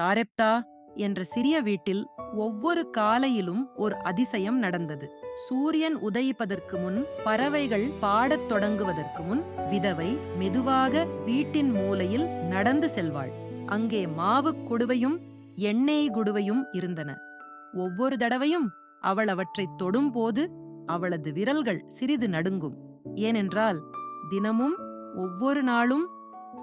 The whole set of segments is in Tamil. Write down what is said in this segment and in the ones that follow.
சாரெப்தா என்ற சிறிய வீட்டில் ஒவ்வொரு காலையிலும் ஒரு அதிசயம் நடந்தது. சூரியன் உதயிப்பதற்கு முன் பறவைகள் பாடத் தொடங்குவதற்கு முன் விதவை மெதுவாக வீட்டின் மூலையில் நடந்து செல்வாள். அங்கே மாவுக் குடுவையும் எண்ணெய் குடுவையும் இருந்தன. ஒவ்வொரு தடவையும் அவள் அவற்றைத் தொடும்போது அவளது விரல்கள் சிறிது நடுங்கும். ஏனென்றால் தினமும் ஒவ்வொரு நாளும்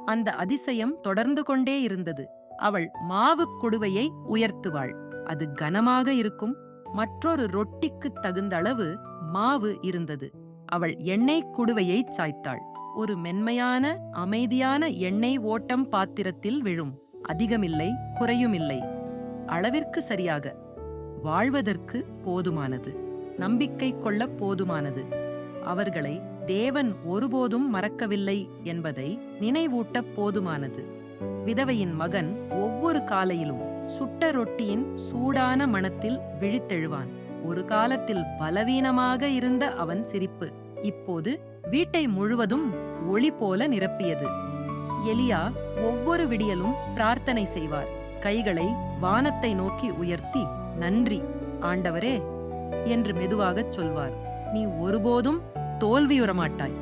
அந்த அதிசயம் தொடர்ந்து கொண்டே இருந்தது. அவள் மாவுக் குடுவையை உயர்த்துவாள். அது கனமாக இருக்கும். மற்றொரு ரொட்டிக்குத் தகுந்த அளவு மாவு இருந்தது. அவள் எண்ணெய் குடுவையை சாய்த்தாள். ஒரு மென்மையான அமைதியான எண்ணெய் ஓட்டம் பாத்திரத்தில் விழும். அதிகமில்லை குறையுமில்லை. அளவிற்கு சரியாக. வாழ்வதற்கு போதுமானது. நம்பிக்கை கொள்ள போதுமானது. அவர்களை தேவன் ஒருபோதும் மறக்கவில்லை என்பதை நினைவூட்டப் போதுமானது. விதவையின் மகன் ஒவ்வொரு காலையிலும் சுட்ட ரொட்டியின் சூடான மணத்தில் விழித்தெழுவான். ஒரு காலத்தில் பலவீனமாக இருந்த அவன் சிரிப்பு இப்போது வீட்டை முழுவதும் ஒளி போல நிரப்பியது. எலியா ஒவ்வொரு விடியலும் பிரார்த்தனை செய்வார். கைகளை வானத்தை நோக்கி உயர்த்தி நன்றி ஆண்டவரே என்று மெதுவாகச் சொல்வார். நீ ஒருபோதும் தோல்வியுறமாட்டாய்.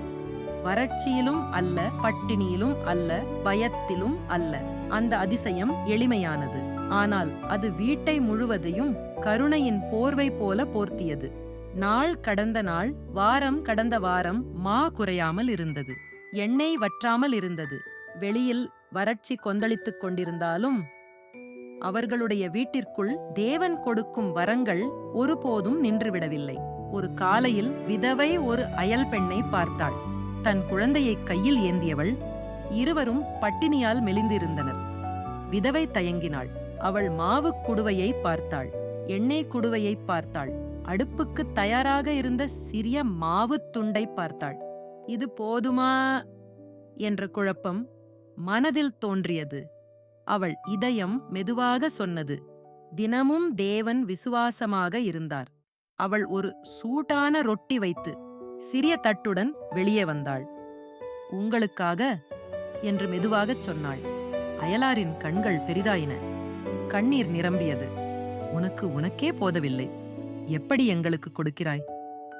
வறட்சியிலும் அல்ல பட்டினியிலும் அல்ல பயத்திலும் அல்ல. அந்த அதிசயம் எளிமையானது. ஆனால் அது வீட்டை முழுவதையும் கருணையின் போர்வை போல போர்த்தியது. நாள் கடந்த நாள் வாரம் கடந்த வாரம் மா குறையாமல் இருந்தது. எண்ணெய் வற்றாமல் இருந்தது. வெளியில் வறட்சி கொந்தளித்துக் கொண்டிருந்தாலும் அவர்களுடைய வீட்டிற்குள் தேவன் கொடுக்கும் வரங்கள் ஒருபோதும் நின்றுவிடவில்லை. ஒரு காலையில் விதவை ஒரு அயல் பெண்ணை பார்த்தாள். தன் குழந்தையை கையில் ஏந்தியவள் இருவரும் பட்டினியால் மெலிந்திருந்தனர். விதவை தயங்கினாள். அவள் மாவு குடுவையை பார்த்தாள். எண்ணெய் குடுவையை பார்த்தாள். அடுப்புக்கு தயாராக இருந்த சிறிய மாவு துண்டை பார்த்தாள். இது போதுமா என்ற குழப்பம் மனதில் தோன்றியது. அவள் இதயம் மெதுவாக சொன்னது. தினமும் தேவன் விசுவாசமாக இருந்தார். அவள் ஒரு சூட்டான ரொட்டி வைத்து சிறிய தட்டுடன் வெளியே வந்தாள். உங்களுக்காக என்று மெதுவாகச் சொன்னாள். அயலாரின் கண்கள் பெரிதாயின. கண்ணீர் நிரம்பியது. உனக்கு உனக்கே போதவில்லை. எப்படி எங்களுக்கு கொடுக்கிறாய்?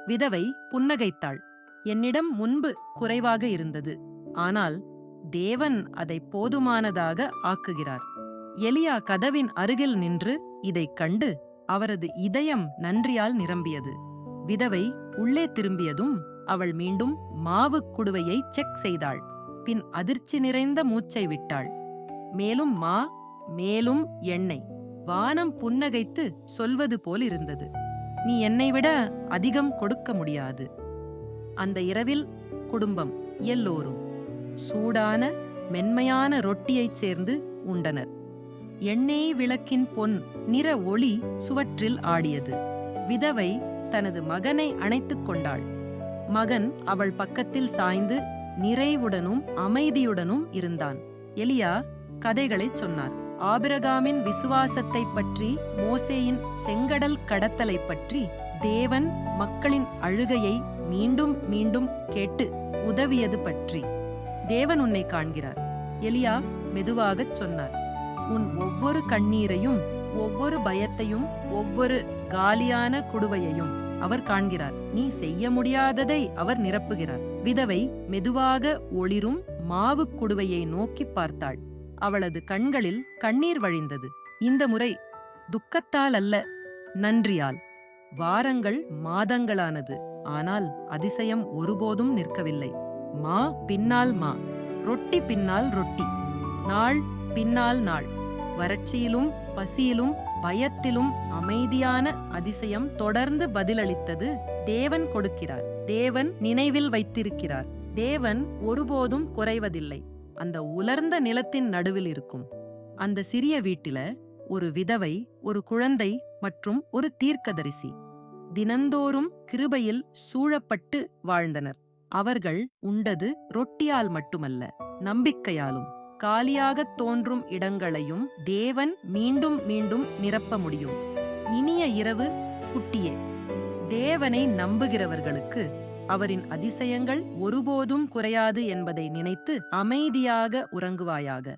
விதவை புன்னகைத்தாள். என்னிடம் முன்பு குறைவாக இருந்தது. ஆனால் தேவன் அதை போதுமானதாக ஆக்குகிறார். எலியா கதவின் அருகில் நின்று இதைக் கண்டு அவரது இதயம் நன்றியால் நிரம்பியது. விதவை உள்ளே திரும்பியதும் அவள் மீண்டும் மாவுக் குடுவையை செக் செய்தாள். பின் அதிர்ச்சி நிறைந்த மூச்சை விட்டாள். மேலும் மா மேலும் எண்ணெய் வானம் புன்னகைத்து சொல்வது போல் இருந்தது. நீ என்னை விட அதிகம் கொடுக்க முடியாது. அந்த இரவில் குடும்பம் எல்லோரும் சூடான மென்மையான ரொட்டியைச் சேர்ந்து உண்டனர். எண்ணெய் விளக்கின் பொன் நிற ஒளி சுவற்றில் ஆடியது. விதவை தனது மகனை அணைத்துக் கொண்டாள். மகன் அவள் பக்கத்தில் சாய்ந்து நிறைவுடனும் அமைதியுடனும் இருந்தான். எலியா கதைகளைச் சொன்னார். ஆபிரகாமின் விசுவாசத்தைப் பற்றி மோசேயின் செங்கடல் கடத்தலைப் பற்றி தேவன் மக்களின் அழுகையை மீண்டும் மீண்டும் கேட்டு உதவியது பற்றி. தேவன் உன்னை காண்கிறார். எலியா மெதுவாகச் சொன்னார். உன் ஒவ்வொரு கண்ணீரையும் ஒவ்வொரு பயத்தையும் ஒவ்வொரு காலியான குடுவையையும் அவர் காண்கிறார். நீ செய்ய முடியாததை அவர் நிரப்புகிறார். விதவை மெதுவாக ஒளிரும் மாவுக் குடுவையை நோக்கி பார்த்தாள். அவளது கண்களில் கண்ணீர் வழிந்தது. இந்த முறை துக்கத்தால் அல்ல நன்றியால். வாரங்கள் மாதங்களானது. ஆனால் அதிசயம் ஒருபோதும் நிற்கவில்லை. மா பின்னால் மா. ரொட்டி பின்னால் ரொட்டி. நாள் பின்னால் நாள். வறட்சியிலும் பசியிலும் பயத்திலும் அமைதியான அதிசயம் தொடர்ந்து பதிலளித்தது தேவன் கொடுக்கிறார். தேவன் நினைவில் வைத்திருக்கிறார். தேவன் ஒருபோதும் குறைவதில்லை. அந்த உலர்ந்த நிலத்தின் நடுவில் இருக்கும். அந்த சிறிய வீட்டில ஒரு விதவை ஒரு குழந்தை மற்றும் ஒரு தீர்க்கதரிசி. தினந்தோறும் கிருபையில் சூழப்பட்டு வாழ்ந்தனர். அவர்கள் உண்டது ரொட்டியால் மட்டுமல்ல நம்பிக்கையாலும். காலியாகத் தோன்றும் இடங்களையும் தேவன் மீண்டும் மீண்டும் நிரப்ப முடியும். இனிய இரவு குட்டியே தேவனை நம்புகிறவர்களுக்கு அவரின் அதிசயங்கள் ஒருபோதும் குறையாது என்பதை நினைத்து அமைதியாக உறங்குவாயாக.